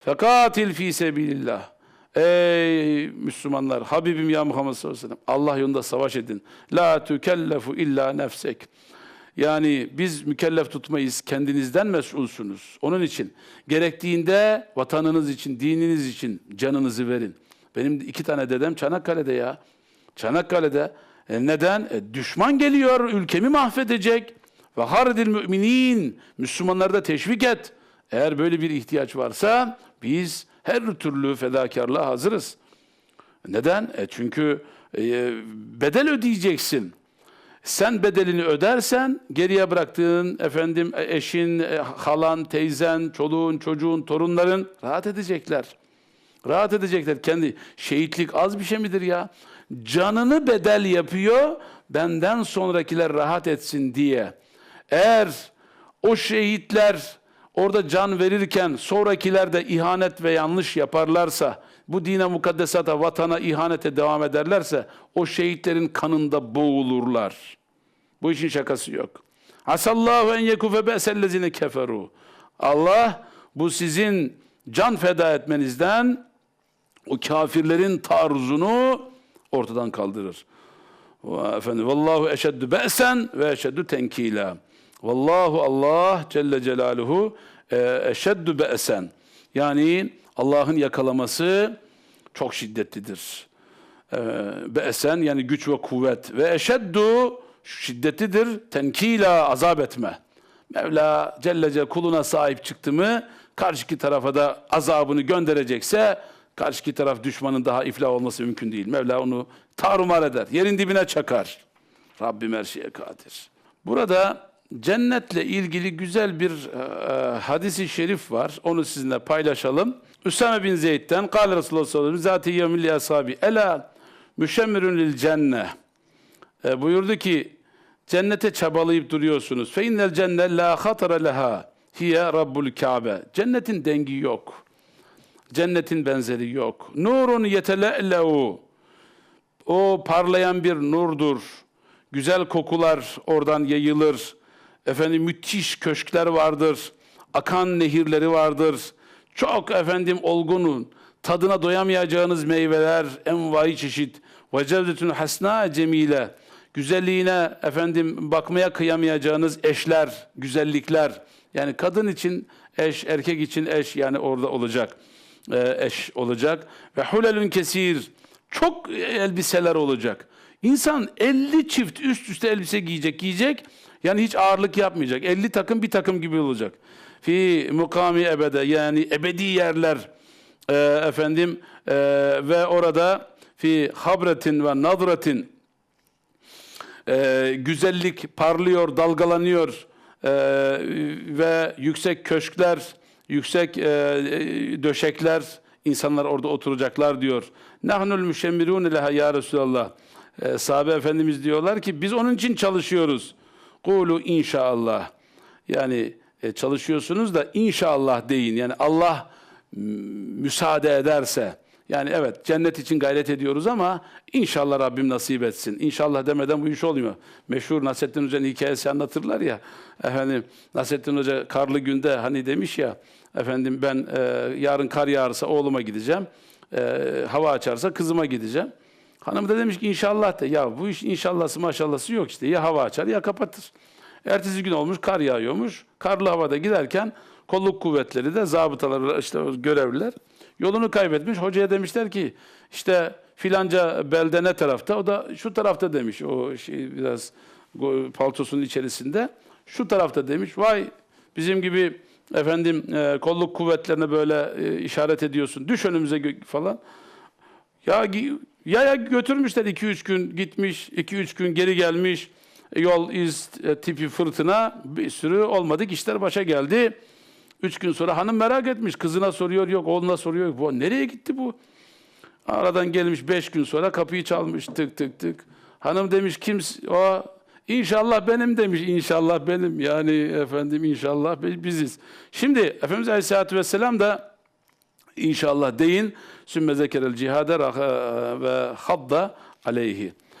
Fekatil fi sebilillah. Ey Müslümanlar, Habibim ya Muhammed sallallahu aleyhi ve sellem, Allah yolunda savaş edin. La tükellefu illa nefsek. Yani biz mükellef tutmayız, kendinizden mesulsunuz. Onun için gerektiğinde vatanınız için, dininiz için canınızı verin. Benim iki tane dedem Çanakkale'de ya. Çanakkale'de. E neden? E düşman geliyor, ülkemi mahvedecek. Ve hardil müminin, Müslümanları da teşvik et. Eğer böyle bir ihtiyaç varsa biz her türlü fedakarlığa hazırız. Neden? E çünkü e, bedel ödeyeceksin. Sen bedelini ödersen geriye bıraktığın efendim e, eşin, e, halan, teyzen, çoluğun, çocuğun, torunların rahat edecekler. Rahat edecekler. Kendi şehitlik az bir şey midir ya? Canını bedel yapıyor benden sonrakiler rahat etsin diye. Eğer o şehitler orada can verirken sonrakiler de ihanet ve yanlış yaparlarsa, bu dine mukaddesata, vatana ihanete devam ederlerse o şehitlerin kanında boğulurlar. Bu işin şakası yok. Asallahu en yekufe be'sellezine keferu. Allah bu sizin can feda etmenizden o kafirlerin taarruzunu ortadan kaldırır. Efendim vallahu eşeddu be'sen ve eşeddu tenkila. Vallahu Allah Celle Celaluhu e, eşeddu be'sen. Yani Allah'ın yakalaması çok şiddetlidir. E, Be'sen yani güç ve kuvvet ve eşeddu şiddetlidir tenkila azap etme. Mevla Celle Celle kuluna sahip çıktı mı karşıki tarafa da azabını gönderecekse karşıki taraf düşmanın daha iflah olması mümkün değil. Mevla onu tarumar eder. Yerin dibine çakar. Rabbim her şeye kadir. Burada cennetle ilgili güzel bir e, hadisi şerif var. Onu sizinle paylaşalım. Üsame bin Zeyd'den Kale Resulullah sallallahu aleyhi ve sellem Zati yevmil ashabi Ela müşemmirun lil cenne e, buyurdu ki cennete çabalayıp duruyorsunuz. Fe innel cenne la hatara leha hiye rabbul kabe. Cennetin dengi yok. Cennetin benzeri yok. Nurun yetele'le'u. O parlayan bir nurdur. Güzel kokular oradan yayılır. Efendim müthiş köşkler vardır. Akan nehirleri vardır. Çok efendim olgunun. Tadına doyamayacağınız meyveler, envai çeşit. Ve hasna cemile. Güzelliğine efendim bakmaya kıyamayacağınız eşler, güzellikler. Yani kadın için eş, erkek için eş yani orada olacak. Ee, eş olacak. Ve hulelün kesir. Çok elbiseler olacak. İnsan 50 çift üst üste elbise giyecek, giyecek. Yani hiç ağırlık yapmayacak. 50 takım bir takım gibi olacak. Fi mukami ebede yani ebedi yerler e, efendim e, ve orada fi habretin ve nadretin e, güzellik parlıyor, dalgalanıyor e, ve yüksek köşkler, yüksek e, döşekler, insanlar orada oturacaklar diyor. Nahnul müşemmirun leha ya Resulallah. E, sahabe efendimiz diyorlar ki biz onun için çalışıyoruz. Kulu inşallah. Yani e, çalışıyorsunuz da inşallah deyin. Yani Allah müsaade ederse. Yani evet cennet için gayret ediyoruz ama inşallah Rabbim nasip etsin. İnşallah demeden bu iş olmuyor. Meşhur Nasrettin Hoca'nın hikayesi anlatırlar ya. Efendim Nasrettin Hoca karlı günde hani demiş ya efendim ben e, yarın kar yağarsa oğluma gideceğim. E, hava açarsa kızıma gideceğim. Hanım da demiş ki inşallah de. Ya bu iş inşallahsı maşallahsı yok işte. Ya hava açar ya kapatır. Ertesi gün olmuş kar yağıyormuş. Karlı havada giderken kolluk kuvvetleri de zabıtalar işte görevliler yolunu kaybetmiş. Hocaya demişler ki işte filanca belde ne tarafta? O da şu tarafta demiş. O şey biraz paltosunun içerisinde. Şu tarafta demiş. Vay bizim gibi efendim e, kolluk kuvvetlerine böyle e, işaret ediyorsun. Düş önümüze falan. Ya ya, ya götürmüşler 2-3 gün gitmiş, 2-3 gün geri gelmiş. Yol iz e, tipi fırtına bir sürü olmadık işler başa geldi. Üç gün sonra hanım merak etmiş. Kızına soruyor yok, oğluna soruyor yok. Bu nereye gitti bu? Aradan gelmiş beş gün sonra kapıyı çalmış tık tık tık. Hanım demiş kim o İnşallah benim demiş. İnşallah benim. Yani efendim inşallah biziz. Şimdi Efendimiz Aleyhisselatü Vesselam da inşallah deyin. Sümme zekerel cihade ve hadda aleyhi.